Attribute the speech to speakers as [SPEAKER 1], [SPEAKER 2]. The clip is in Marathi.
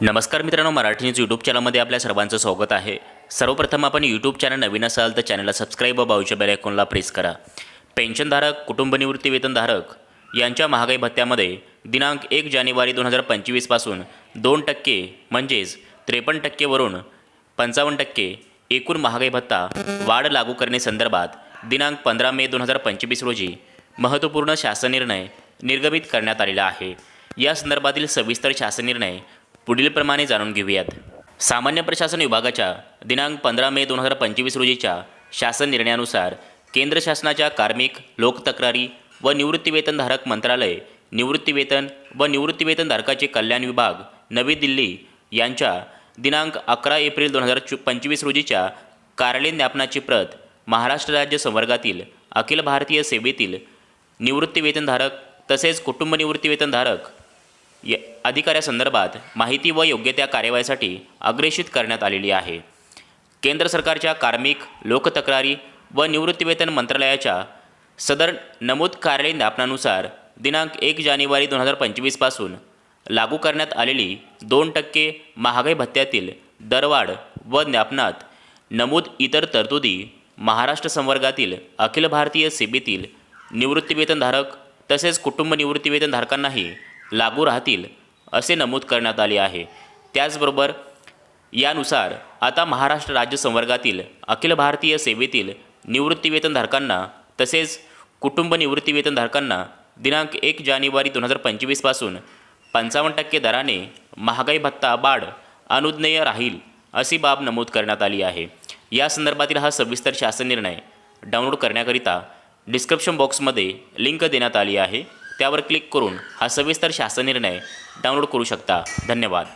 [SPEAKER 1] नमस्कार मित्रांनो मराठी न्यूज यूट्यूब चॅनलमध्ये आपल्या सर्वांचं स्वागत आहे. सर्वप्रथम आपण यूट्यूब चॅनल नवीन असाल तर चॅनलला सबस्क्राईब व बाजूच्या बेल आयकॉनला प्रेस करा. पेन्शनधारक कुटुंबनिवृत्ती वेतनधारक यांच्या महागाई भत्त्यामध्ये दिनांक एक जानेवारी दोन हजार पंचवीसपासून दोन टक्के म्हणजेच त्रेपन्न टक्केवरून पंचावन्न टक्के एकूण महागाई भत्ता वाढ लागू करण्यासंदर्भात दिनांक पंधरा मे दोन हजार पंचवीस रोजी महत्त्वपूर्ण शासन निर्णय निर्गमित करण्यात आलेला आहे. या संदर्भातील सविस्तर शासन निर्णय पुढीलप्रमाणे जाणून घेऊयात. सामान्य प्रशासन विभागाच्या दिनांक पंधरा मे दोन हजार पंचवीस रोजीच्या शासन निर्णयानुसार केंद्र शासनाच्या कार्मिक लोकतक्रारी व निवृत्तीवेतनधारक मंत्रालय निवृत्तीवेतन व निवृत्तीवेतनधारकाचे कल्याण विभाग नवी दिल्ली यांच्या दिनांक अकरा एप्रिल दोन हजार चो पंचवीस रोजीच्या कार्यालयीन ज्ञापनाची प्रत महाराष्ट्र राज्य संवर्गातील अखिल भारतीय सेवेतील निवृत्तीवेतनधारक तसेच कुटुंब निवृत्तीवेतनधारक या अधिकाऱ्यासंदर्भात माहिती व योग्य त्या कार्यवाहीसाठी अग्रेषित करण्यात आलेली आहे. केंद्र सरकारच्या कार्मिक लोकतक्रारी व निवृत्तीवेतन मंत्रालयाच्या सदर नमूद कार्यालयीन ज्ञापनानुसार दिनांक एक जानेवारी दोन हजार पंचवीसपासून लागू करण्यात आलेली दोन टक्के महागाई भत्त्यातील दरवाढ व ज्ञापनात नमूद इतर तरतुदी महाराष्ट्र संवर्गातील अखिल भारतीय सेवेतील निवृत्तीवेतनधारक तसेच कुटुंब निवृत्तीवेतनधारकांनाही लागू राहतील असे नमूद करण्यात आले आहे. त्याचबरोबर यानुसार आता महाराष्ट्र राज्य संवर्गातील अखिल भारतीय सेवेतील निवृत्तीवेतनधारकांना तसेच कुटुंब निवृत्तीवेतनधारकांना दिनांक एक जानेवारी दोन हजार पंचवीसपासून पंचावन्न टक्के दराने महागाई भत्ता बाढ अनुज्ञेय राहील अशी बाब नमूद करण्यात आली आहे. या संदर्भातील हा सविस्तर शासन निर्णय डाउनलोड करण्याकरिता डिस्क्रिप्शन बॉक्समध्ये लिंक देण्यात आली आहे. त्यावर क्लिक करून हा सविस्तर शासन निर्णय डाउनलोड करू शकता. धन्यवाद.